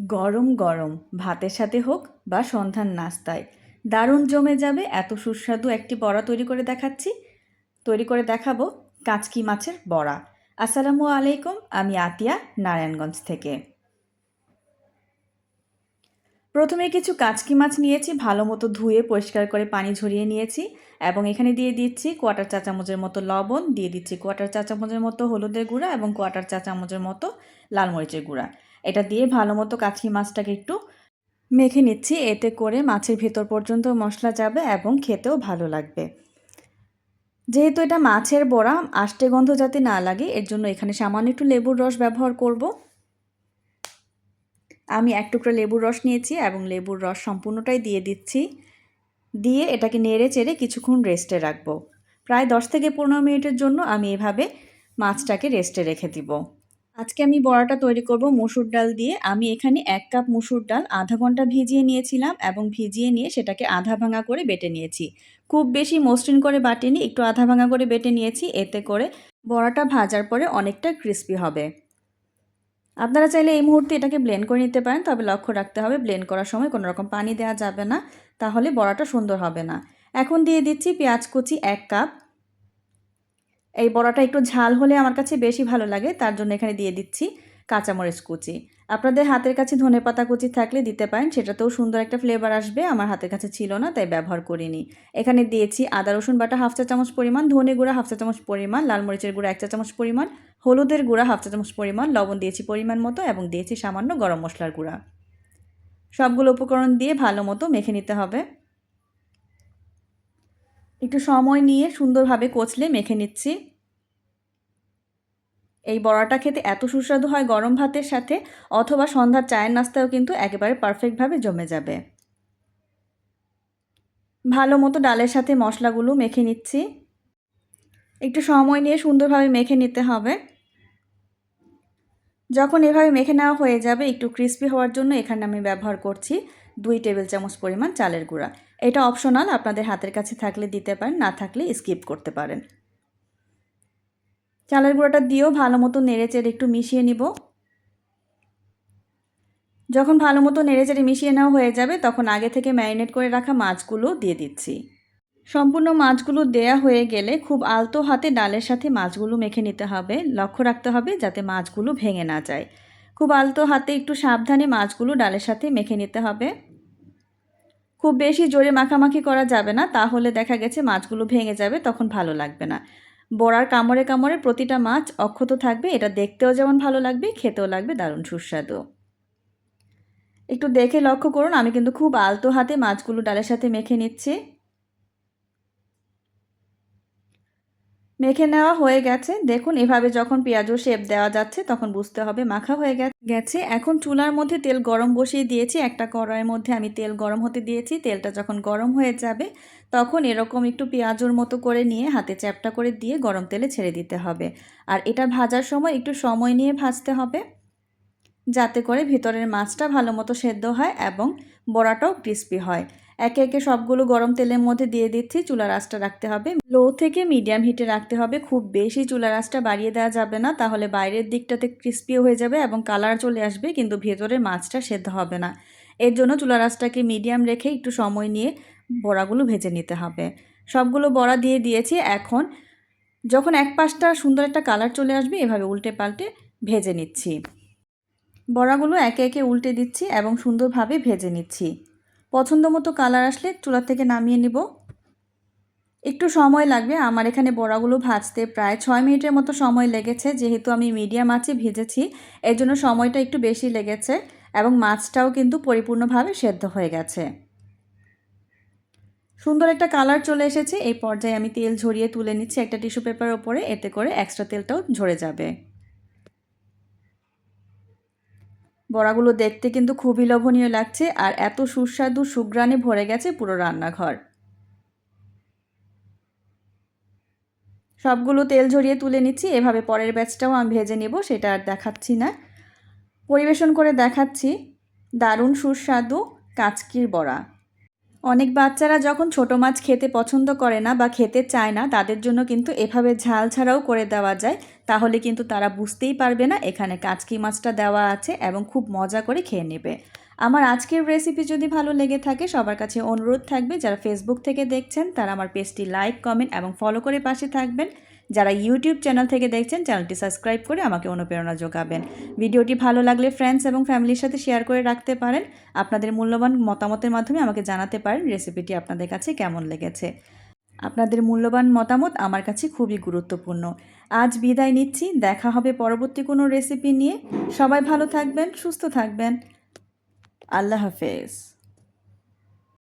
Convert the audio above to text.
গরম গরম, ভাতের সাথে হোক বা সন্ধ্যার নাস্তায়। দারুণ জমে যাবে, এত সুস্বাদু একটি বড়া তৈরি করে দেখাচ্ছি। তৈরি করে দেখাবো কাঁচকি মাছের বড়া। আসসালামু আলাইকুম, আমি আতিয়া, নারায়ণগঞ্জ থেকে। প্রথমে কিছু কাঁচকি মাছ নিয়েছি, ভালো মতো ধুয়ে পরিষ্কার করে পানি ঝরিয়ে নিয়েছি এবং এখানে দিয়ে দিচ্ছি কোয়াটার চা চামচের মতো লবণ, দিয়ে দিচ্ছি কোয়াটার চা চামচের মতো হলুদের গুঁড়া এবং কোয়াটার চা চামচের মতো লাল মরিচের গুঁড়া। এটা দিয়ে ভালো মতো কাচকি মাছটাকে একটু মেখে নিচ্ছি। এতে করে মাছের ভেতর পর্যন্ত মশলা যাবে এবং খেতেও ভালো লাগবে। যেহেতু এটা মাছের বড়া, আষ্টে গন্ধ যাতে না লাগে, এর জন্য এখানে সামান্য একটু লেবুর রস ব্যবহার করব। আমি এক টুকরো লেবুর রস নিয়েছি এবং লেবুর রস সম্পূর্ণটাই দিয়ে দিচ্ছি। দিয়ে এটাকে নেড়ে চেড়ে কিছুক্ষণ রেস্টে রাখব। প্রায় দশ থেকে পনেরো মিনিটের জন্য আমি এভাবে মাছটাকে রেস্টে রেখে দিব। আজকে আমি বড়াটা তৈরি করব মসুর ডাল দিয়ে। আমি এখানে এক কাপ মসুর ডাল, আধা ঘণ্টা ভিজিয়ে নিয়েছিলাম এবং ভিজিয়ে নিয়ে সেটাকে আধা ভাঙা করে বেটে নিয়েছি। খুব বেশি মসৃণ করে বাটিনি, একটু আধা ভাঙা করে বেটে নিয়েছি, এতে করে বড়াটা ভাজার পরে অনেকটা ক্রিস্পি হবে। আপনারা চাইলে এই মুহূর্তে এটাকে ব্লেন্ড করে নিতে পারেন, তবে লক্ষ্য রাখতে হবে ব্লেন্ড করার সময় কোনো রকম পানি দেওয়া যাবে না, তাহলে বড়াটা সুন্দর হবে না। এখন দিয়ে দিচ্ছি পেঁয়াজ কুচি এক কাপ। এই বড়াটা একটু ঝাল হলে আমার কাছে বেশি ভালো লাগে, তার জন্য এখানে দিয়ে দিচ্ছি কাঁচামরিচ কুচি। আপনাদের হাতের কাছে ধনে পাতা কুচি থাকলে দিতে পারেন, সেটাতেও সুন্দর একটা ফ্লেভার আসবে, আমার হাতের কাছে ছিল না, তাই ব্যবহার করিনি। এখানে দিয়েছি আদা, রসুন বাটা হাফ চা চামচ পরিমাণ, ধনে গুঁড়া হাফ চা চামচ পরিমাণ, লাল মরিচের গুঁড়া এক চা চামচ পরিমাণ, হলুদের গুঁড়া হাফ চা চামচ পরিমাণ, লবণ দিয়েছি পরিমাণ মতো এবং দিয়েছি সামান্য গরম মশলার গুঁড়া। সবগুলো উপকরণ দিয়ে ভালো মতো মেখে নিতে হবে। একটু সময় নিয়ে সুন্দরভাবে কচলে মেখে নিচ্ছি। এই বড়াটা খেতে এত সুস্বাদু হয় গরম ভাতের সাথে, অথবা সন্ধ্যার চায়ের নাস্তাও কিন্তু একেবারে পারফেক্টভাবে জমে যাবে। ভালো মতো ডালের সাথে মশলাগুলো মেখে নিচ্ছি। একটু সময় নিয়ে সুন্দরভাবে মেখে নিতে হবে। যখন এভাবে মেখে নেওয়া হয়ে যাবে, একটু ক্রিস্পি হওয়ার জন্য এখানে আমি ব্যবহার করছি। দুই টেবিল চামচ পরিমাণ চালের গুঁড়া। এটা অপশনাল আপনাদের হাতের কাছে থাকলে দিতে পারেন, না থাকলে স্কিপ করতে পারেন। চালের গুঁড়োটা দিয়েও ভালো মতো নেড়েচেড়ে একটু মিশিয়ে নিব। যখন ভালো মতো নেড়েচেড়ে মিশিয়ে নেওয়া হয়ে যাবে, তখন আগে থেকে ম্যারিনেট করে রাখা মাছগুলো দিয়ে দিচ্ছি। সম্পূর্ণ মাছগুলো দেয়া হয়ে গেলে খুব আলতো হাতে ডালের সাথে মাছগুলো মেখে নিতে হবে। লক্ষ্য রাখতে হবে যাতে মাছগুলো ভেঙে না যায়। খুব আলতো হাতে একটু সাবধানে মাছগুলো ডালের সাথে মেখে নিতে হবে। খুব বেশি জোরে মাখামাখি করা যাবে না, তাহলে দেখা গেছে মাছগুলো ভেঙে যাবে, তখন ভালো লাগবে না। বড়ার কামড়ে কামড়ে প্রতিটা মাছ অক্ষত থাকবে, এটা দেখতেও যেমন ভালো লাগবে, খেতেও লাগবে, দারুণ সুস্বাদু। একটু দেখে লক্ষ্য করুন, আমি কিন্তু খুব আলতো হাতে মাছগুলো ডালের সাথে মেখে নিচ্ছি। মেখে নেওয়া হয়ে গেছে। দেখুন, এভাবে যখন পেঁয়াজও শেপ দেওয়া যাচ্ছে, তখন বুঝতে হবে মাখা হয়ে গেছে। এখন চুলার মধ্যে তেল গরম বসিয়ে দিয়েছি। একটা কড়াইয়ের মধ্যে আমি তেল গরম হতে দিয়েছি। তেলটা যখন গরম হয়ে যাবে, তখন এরকম একটু পেঁয়াজুর মতো করে নিয়ে হাতে চ্যাপটা করে দিয়ে গরম তেলে ছেড়ে দিতে হবে। আর এটা ভাজার সময় একটু সময় নিয়ে ভাজতে হবে, যাতে করে ভিতরের মাছটা ভালো মতো সেদ্ধ হয় এবং বড়াটাও ক্রিস্পি হয়। একে একে সবগুলো গরম তেলের মধ্যে দিয়ে দিচ্ছি। চুলার আঁচটা রাখতে হবে। লো থেকে মিডিয়াম হিটে রাখতে হবে। খুব বেশি চুলার আঁচটা বাড়িয়ে দেওয়া যাবে না। তাহলে বাইরের দিকটাতে ক্রিস্পিও হয়ে যাবে এবং কালার চলে আসবে, কিন্তু ভেতরের মাছটা সেদ্ধ হবে না। এর জন্য চুলার আঁচটাকে মিডিয়াম রেখে একটু সময় নিয়ে বড়াগুলো ভেজে নিতে হবে। সবগুলো বড়া দিয়ে দিয়েছি। এখন যখন এক পাশটা সুন্দর একটা কালার চলে আসবে, এভাবে উল্টে পাল্টে ভেজে নিচ্ছি। বড়াগুলো একে একে উল্টে দিচ্ছি এবং সুন্দরভাবে ভেজে নিচ্ছি। পছন্দ মতো কালার আসলে চুলা থেকে নামিয়ে নিব। একটু সময় লাগবে, আমার এখানে বড়াগুলো ভাজতে প্রায় ছয় মিনিটের মতো সময় লেগেছে, যেহেতু আমি মিডিয়াম আঁচে ভেজেছি, এর জন্য সময়টা একটু বেশি লেগেছে এবং মাছটাও কিন্তু পরিপূর্ণভাবে সেদ্ধ হয়ে গেছে। সুন্দর একটা কালার চলে এসেছে, এই পর্যায়ে আমি তেল ঝরিয়ে তুলে নিচ্ছি একটা টিস্যু পেপার ওপরে, এতে করে এক্সট্রা তেলটাও ঝরে যাবে। বড়াগুলো দেখতে কিন্তু খুবই লোভনীয় লাগছে আর এত সুস্বাদু সুগ্রানে ভরে গেছে পুরো রান্নাঘর। সবগুলো তেল ঝরিয়ে তুলে নিচ্ছি, এভাবে পরের ব্যাচটাও আমি ভেজে নেব, সেটা আর দেখাচ্ছি না। পরিবেশন করে দেখাচ্ছি, দারুণ সুস্বাদু কাঁচকির বড়া। অনেক বাচ্চারা যখন ছোট মাছ খেতে পছন্দ করে না বা খেতে চায় না, তাদের জন্য কিন্তু এভাবে ঝাল ছাড়াও করে দেওয়া যায়। তাহলে কিন্তু তারা বুঝতেই পারবে না এখানে কাচকি মাছটা দেওয়া আছে এবং খুব মজা করে খেয়ে নেবে। আমার আজকের রেসিপি যদি ভালো লেগে থাকে, সবার কাছে অনুরোধ থাকবে, যারা ফেসবুক থেকে দেখছেন, তারা আমার পেজটি লাইক কমেন্ট এবং ফলো করে পাশে থাকবেন। যারা ইউটিউব চ্যানেল থেকে দেখছেন চ্যানেলটি সাবস্ক্রাইব করে আমাকে অনুপ্রেরণা যোগাবেন। ভিডিওটি ভালো লাগলে ফ্রেন্ডস এবং ফ্যামিলির সাথে শেয়ার করে রাখতে পারেন। আপনাদের মূল্যবান মতামতের মাধ্যমে আমাকে জানাতে পারেন রেসিপিটি আপনাদের কাছে কেমন লেগেছে। আপনাদের মূল্যবান মতামত আমার কাছে খুবই গুরুত্বপূর্ণ। আজ বিদায় নিচ্ছি, দেখা হবে পরবর্তী কোনো রেসিপি নিয়ে। সবাই ভালো থাকবেন, সুস্থ থাকবেন। আল্লাহ হাফেজ।